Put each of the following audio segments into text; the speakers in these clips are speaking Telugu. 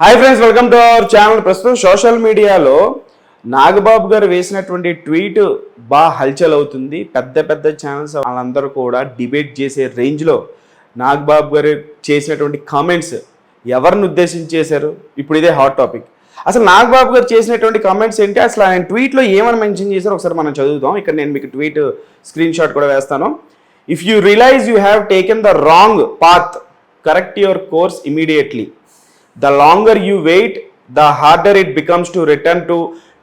Hi friends welcome to our channel ప్రస్తుతం సోషల్ మీడియాలో నాగబాబు గారు వేసినటువంటి ట్వీట్ బాగా హల్చల్ అవుతుంది పెద్ద పెద్ద ఛానల్స్ వాళ్ళందరూ కూడా డిబేట్ చేసే రేంజ్లో నాగబాబు గారు చేసినటువంటి కామెంట్స్ ఎవరిని ఉద్దేశించి చేశారు? ఇప్పుడు ఇదే హాట్ టాపిక్ అసలు నాగబాబు గారు చేసినటువంటి కామెంట్స్ ఏంటి? అసలు ఆయన ట్వీట్లో ఏమని మెన్షన్ చేశారో ఒకసారి మనం చదువుదాం. ఇక్కడ నేను మీకు ట్వీట్ స్క్రీన్ షాట్ కూడా వేస్తాను. If you realize you have taken the wrong path correct your course immediately the longer you wait the harder it becomes to return to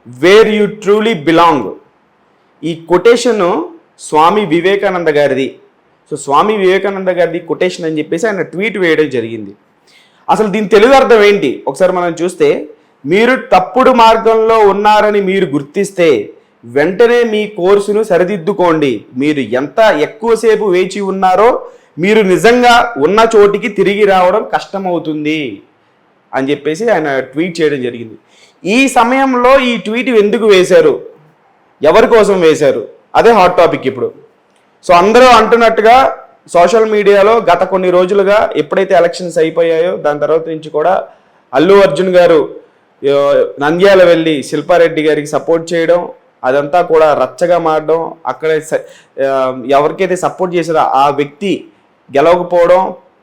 where you truly belong ఈ కొటేషన్ స్వామి వివేకానంద గారిది. సో స్వామి వివేకానంద గారిది కొటేషన్ అని చెప్పేసి ఆయన ట్వీట్ వేయడం జరిగింది. అసలు దీని తెలుగు అర్థం ఏంటి? ఒకసారి మనం చూస్తే మీరు తప్పుడు మార్గంలో ఉన్నారని మీరు గుర్తిస్తే వెంటనే మీ కోర్సును సరిదిద్దుకోండి. మీరు ఎంత ఎక్కువసేపు వేచి ఉన్నారో మీరు నిజంగా ఉన్న చోటికి తిరిగి రావడం కష్టమవుతుంది. అని చెప్పేసి ఆయన ట్వీట్ చేయడం జరిగింది. ఈ సమయంలో ఈ ట్వీట్ ఎందుకు వేశారు? ఎవరి కోసం వేశారు? అదే హాట్ టాపిక్ ఇప్పుడు. సో అందరూ అంటున్నట్టుగా సోషల్ మీడియాలో గత కొన్ని రోజులుగా ఎప్పుడైతే ఎలక్షన్స్ అయిపోయాయో దాని తర్వాత నుంచి కూడా అల్లు అర్జున్ గారు నంద్యాల వెళ్ళి శిల్పారెడ్డి గారికి సపోర్ట్ చేయడం అదంతా కూడా రచ్చగా మారడం అక్కడ ఎవరికైతే సపోర్ట్ చేశారో ఆ వ్యక్తి గెలవకపోవడం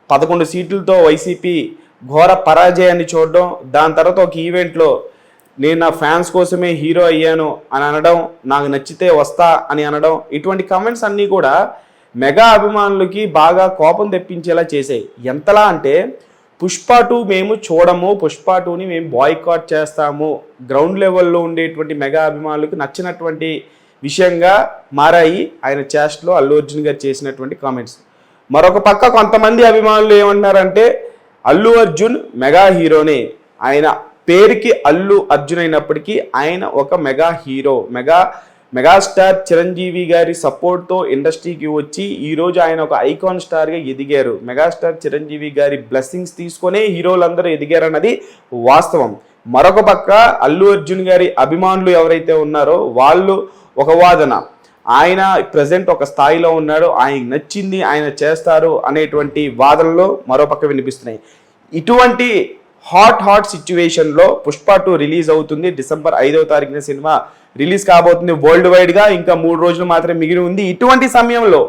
పదకొండు సీట్లతో వైసీపీ ఘోర పరాజయాన్ని చూడడం దాని తర్వాత ఒక ఈవెంట్లో నేను నా ఫ్యాన్స్ కోసమే హీరో అయ్యాను అని అనడం నాకు నచ్చితే వస్తా అని అనడం ఇటువంటి కమెంట్స్ అన్నీ కూడా మెగా అభిమానులకి బాగా కోపం తెప్పించేలా చేసాయి ఎంతలా అంటే పుష్ప టూ మేము చూడము పుష్ప టూని మేము బాయ్కాట్ చేస్తాము. గ్రౌండ్ లెవెల్లో ఉండేటువంటి మెగా అభిమానులకు నచ్చినటువంటి విషయంగా మారాయి ఆయన చేస్ట్లో అల్లు అర్జున్ గారు చేసినటువంటి కామెంట్స్ మరొక పక్క కొంతమంది అభిమానులు ఏమంటున్నారంటే అల్లు అర్జున్ మెగా హీరోనే. ఆయన పేరుకి అల్లు అర్జున్ అయినప్పటికీ ఆయన ఒక mega hero. Mega megastar Chiranjeevi గారి సపోర్ట్తో ఇండస్ట్రీకి వచ్చి ఈరోజు ఆయన ఒక ఐకాన్ స్టార్గా ఎదిగారు. మెగాస్టార్ చిరంజీవి గారి బ్లెస్సింగ్స్ తీసుకొనే హీరోలందరూ ఎదిగారన్నది వాస్తవం. మరొక పక్క అల్లు అర్జున్ గారి అభిమానులు ఎవరైతే ఉన్నారో వాళ్ళు ఒక వాదన. ఆయన ప్రజెంట్ ఒక స్థాయిలో ఉన్నాడు. ఆయనకి నచ్చింది ఆయన చేస్తారు అనేటువంటి వాదనలు మరోపక్క వినిపిస్తున్నాయి. ఇటువంటి హాట్ హాట్ సిచ్యువేషన్లో పుష్ప టూ రిలీజ్ అవుతుంది. డిసెంబర్ ఐదవ తారీఖున సినిమా రిలీజ్ కాబోతుంది. వరల్డ్ వైడ్గా ఇంకా మూడు రోజులు మాత్రమే మిగిలి ఉంది. ఇటువంటి సమయంలో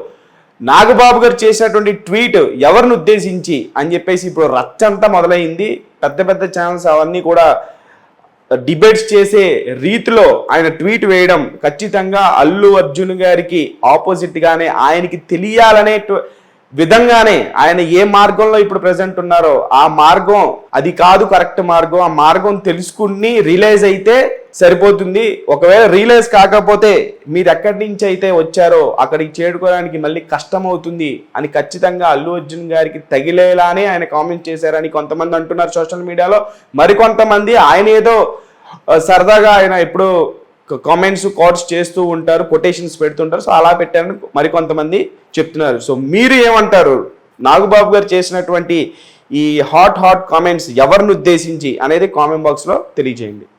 నాగబాబు గారు చేసినటువంటి ట్వీట్ ఎవరిని ఉద్దేశించి అని చెప్పేసి ఇప్పుడు రచ్చంతా మొదలైంది. పెద్ద పెద్ద ఛానల్స్ అవన్నీ కూడా డిబేట్స్ చేసే రీతిలో ఆయన ట్వీట్ వేయడం ఖచ్చితంగా అల్లు అర్జున్ గారికి ఆపోజిట్ గానే ఆయనకి తెలియాలనే విధంగానే ఆయన ఏ మార్గంలో ఇప్పుడు ప్రజెంట్ ఉన్నారో ఆ మార్గం అది కాదు కరెక్ట్ మార్గం ఆ మార్గం తెలుసుకుని రియలైజ్ అయితే సరిపోతుంది. ఒకవేళ రియలైజ్ కాకపోతే మీరు ఎక్కడి నుంచి అయితే వచ్చారో అక్కడికి చేరుకోవడానికి మళ్ళీ కష్టం అవుతుంది అని ఖచ్చితంగా అల్లు అర్జున్ గారికి తగిలేలానే ఆయన కామెంట్ చేశారని కొంతమంది అంటున్నారు సోషల్ మీడియాలో మరికొంతమంది ఆయన ఏదో సరదాగా ఆయన ఎప్పుడు కామెంట్స్ కోట్స్ చేస్తూ ఉంటారు కొటేషన్స్ పెడుతుంటారు. సో అలా పెట్టారని మరికొంతమంది చెప్తున్నారు. సో మీరు ఏమంటారు? నాగబాబు గారు చేసినటువంటి ఈ హాట్ హాట్ కామెంట్స్ ఎవరిని ఉద్దేశించి అనేది కామెంట్ బాక్స్లో తెలియజేయండి.